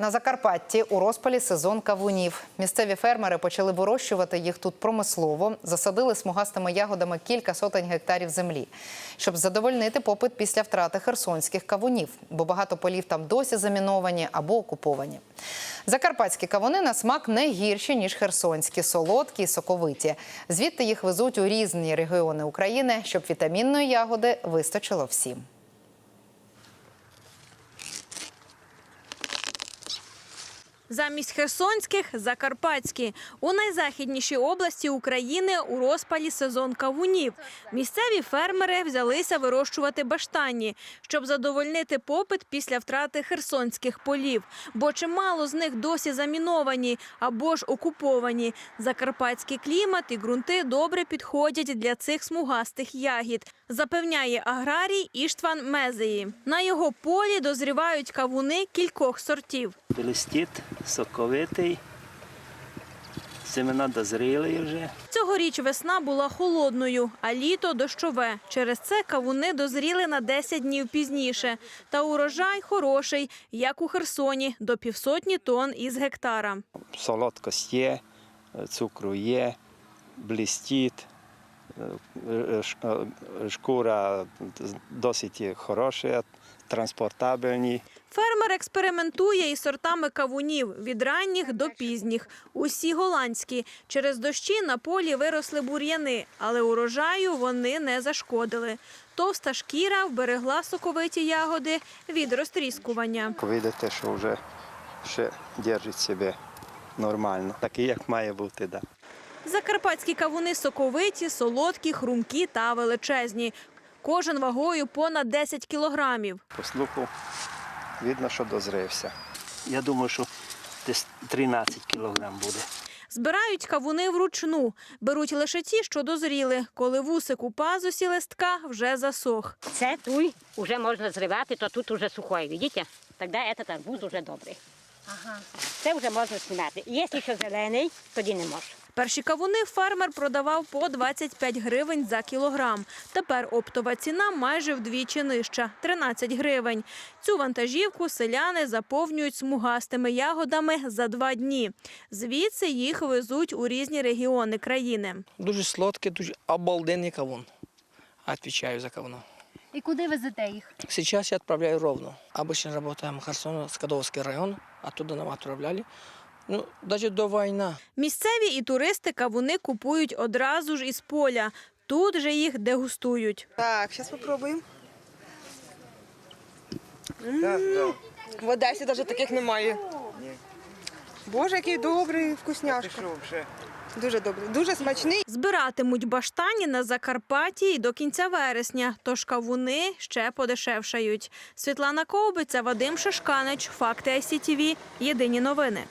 На Закарпатті у розпалі сезон кавунів. Місцеві фермери почали вирощувати їх тут промислово, засадили смугастими ягодами кілька сотень гектарів землі, щоб задовольнити попит після втрати херсонських кавунів, бо багато полів там досі заміновані або окуповані. Закарпатські кавуни на смак не гірші ніж херсонські, солодкі і соковиті. Звідти їх везуть у різні регіони України, щоб вітамінної ягоди вистачило всім. Замість херсонських закарпатські у найзахіднішій області України у розпалі сезон кавунів. Місцеві фермери взялися вирощувати баштані, щоб задовольнити попит після втрати херсонських полів, бо чимало з них досі заміновані або ж окуповані. Закарпатський клімат і ґрунти добре підходять для цих смугастих ягід, запевняє аграрій Іштван Мезеї. На його полі дозрівають кавуни кількох сортів. Листіт, соковитий, семена дозріли вже. Цьогоріч весна була холодною, а літо дощове. Через це кавуни дозріли на 10 днів пізніше. Та урожай хороший, як у Херсоні, до півсотні тонн із гектара. Солодкость є, цукру є, е, шкура досить хороша, транспортабельні. Фермер експериментує із сортами кавунів від ранніх до пізніх. Усі голландські. Через дощі на полі виросли бур'яни, але урожаю вони не зашкодили. Товста шкіра вберегла соковиті ягоди від розтріскування. Видите, що вже ще держить себе нормально, такий, як має бути. Да. Закарпатські кавуни соковиті, солодкі, хрумкі та величезні. Кожен вагою понад 10 кілограмів. По слуху видно, що дозрився. Я думаю, що десь 13 кілограм буде. Збирають кавуни вручну. Беруть лише ті, що дозріли, коли вусик у пазусі листка вже засох. Це туй вже можна зривати, то тут вже сухой, видите? Тоді этот арбуз вже добрий. Ага. Це вже можна знімати. Якщо ще зелений, тоді не можна. Перші кавуни фермер продавав по 25 гривень за кілограм. Тепер оптова ціна майже вдвічі нижча – 13 гривень. Цю вантажівку селяни заповнюють смугастими ягодами за два дні. Звідси їх везуть у різні регіони країни. Дуже сладкий, дуже обалденный кавун. Отвечаю за кавуна. І куди везете їх? Сейчас я отправляю ровно. Обычно работаем в Херсон, Скадовский район, оттуда нам отправляли. Ну, даже до войны. Місцеві і туристи кавуни купують одразу ж із поля. Тут же їх дегустують. Так, сейчас попробуємо. В Одесі навіть таких немає. Боже, який добрий, вкусняшка. Дуже добрий, дуже смачний. Збиратимуть баштані на Закарпатті і до кінця вересня, тож кавуни ще подешевшають. Світлана Ковбиця, Вадим Шишканич, Факти ICTV. Єдині новини.